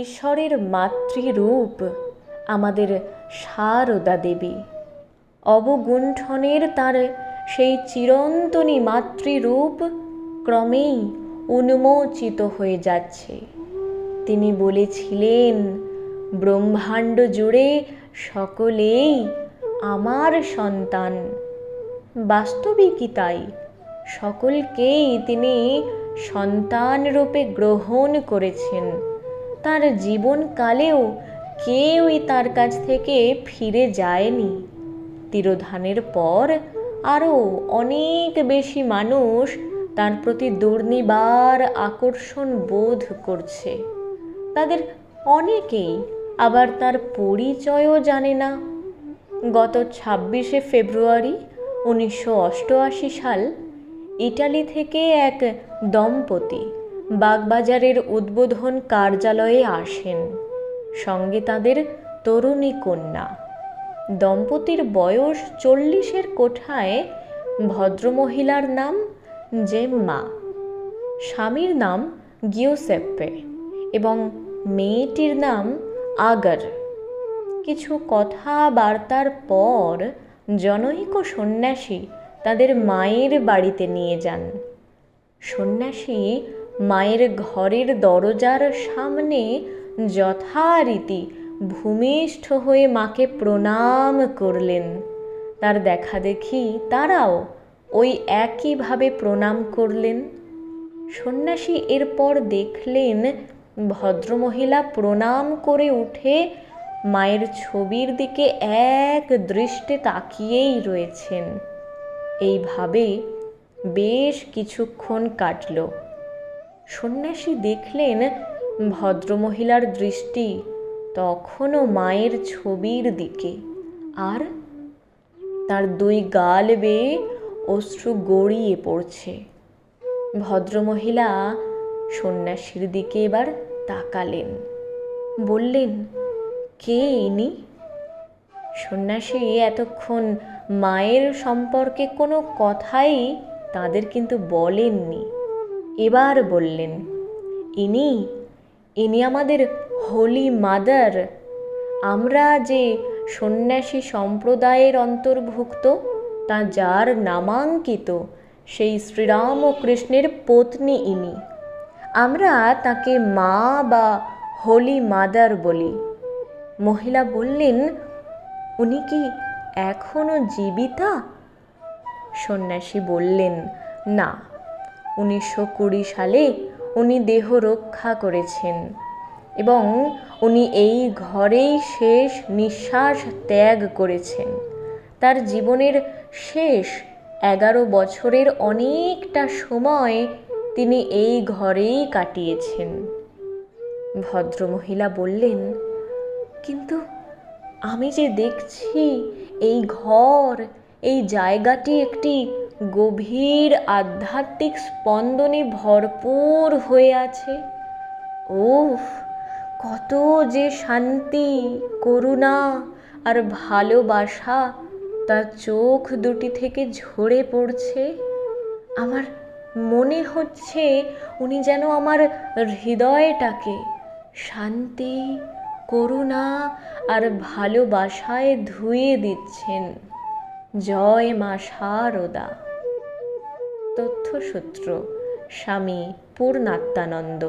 ঈশ্বরের মাতৃরূপ, আমাদের সারদা দেবী। অবগুণ্ঠনের তার সেই চিরন্তনী মাতৃরূপ ক্রমেই উন্মোচিত হয়ে যাচ্ছে। তিনি বলেছিলেন, ব্রহ্মাণ্ড জুড়ে সকলেই আমার সন্তান। বাস্তবিকই তাই। সকলকেই তিনি সন্তান রূপে গ্রহণ করেছেন। তার জীবনকালেও কেউই তার কাছ থেকে ফিরে যায়নি। তিরোধানের পর আরও অনেক বেশি মানুষ তার প্রতি দুর্নিবার আকর্ষণ বোধ করছে। তাদের অনেকেই আবার তার পরিচয়ও জানে না। গত ছাব্বিশে ফেব্রুয়ারি উনিশশো অষ্টআশি সাল ইটালি থেকে এক দম্পতি বাগবাজারের উদ্বোধন কার্যালয়ে আসেন। সঙ্গে তাদের তরুণী কন্যা। দম্পতির বয়স চল্লিশের কোঠায় ভদ্রমহিলার নাম জেম্মা। স্বামীর নাম গিওসেপ্পে এবং মেয়েটির নাম আগর। কিছু কথাবার্তার পর জনৈক সন্ন্যাসী তাদের মায়ের বাড়িতে নিয়ে যান। সন্ন্যাসী মায়ের ঘরের দরজার সামনে যথারীতি ভূমিষ্ঠ হয়ে মাকে প্রণাম করলেন। তার দেখা দেখি তারাও ওই একইভাবে প্রণাম করলেন। সন্ন্যাসী এরপর দেখলেন ভদ্রমহিলা প্রণাম করে উঠে মায়ের ছবির দিকে এক দৃষ্টে তাকিয়েই রয়েছেন। এইভাবে বেশ কিছুক্ষণ কাটল। সন্ন্যাসী দেখলেন ভদ্রমহিলার দৃষ্টি তখনও মায়ের ছবির দিকে। আর তার দুই গাল বেয়ে অশ্রু গড়িয়ে পড়ছে। ভদ্রমহিলা সন্ন্যাসীর দিকে এবার তাকালেন। বললেন, কে ইনি? সন্ন্যাসী এতক্ষণ মায়ের সম্পর্কে কোনো কথাই তাদের কিন্তু বলেননি। এবার বললেন, ইনি ইনি আমাদের হোলি মাদার আমরা যে সন্ন্যাসী সম্প্রদায়ের অন্তর্ভুক্ত, তা যার নামাঙ্কিত, সেই শ্রীরাম ও কৃষ্ণের পত্নী ইনি। আমরা তাকে মা বা হোলি মাদার বলি। মহিলা বললেন, উনি কি এখনও জীবিতা? সন্ন্যাসী বললেন, না। উনিশশো কুড়ি সালে উনি দেহ রক্ষা করেছেন এবং উনি এই ঘরেই শেষ নিঃশ্বাস ত্যাগ করেছেন। তার জীবনের শেষ এগারো বছরের অনেকটা সময় তিনি এই ঘরেই কাটিয়েছেন। ভদ্রমহিলা বললেন, কিন্তু আমি যে দেখছি এই ঘর, এই জায়গাটি একটি গভীর আধ্যাত্মিক স্পন্দনে ভরপুর হয়ে আছে। ওফ কত যে শান্তি, করুণা আর ভালোবাসা তার চোখ দুটি থেকে ঝরে পড়ছে। আমার মনে হচ্ছে উনি যেন আমার হৃদয়টাকে শান্তি, করুণা আর ভালোবাসায় ধুয়ে দিচ্ছেন। জয় মা শারদা তথ্যসূত্র স্বামী পূর্ণাত্মানন্দ।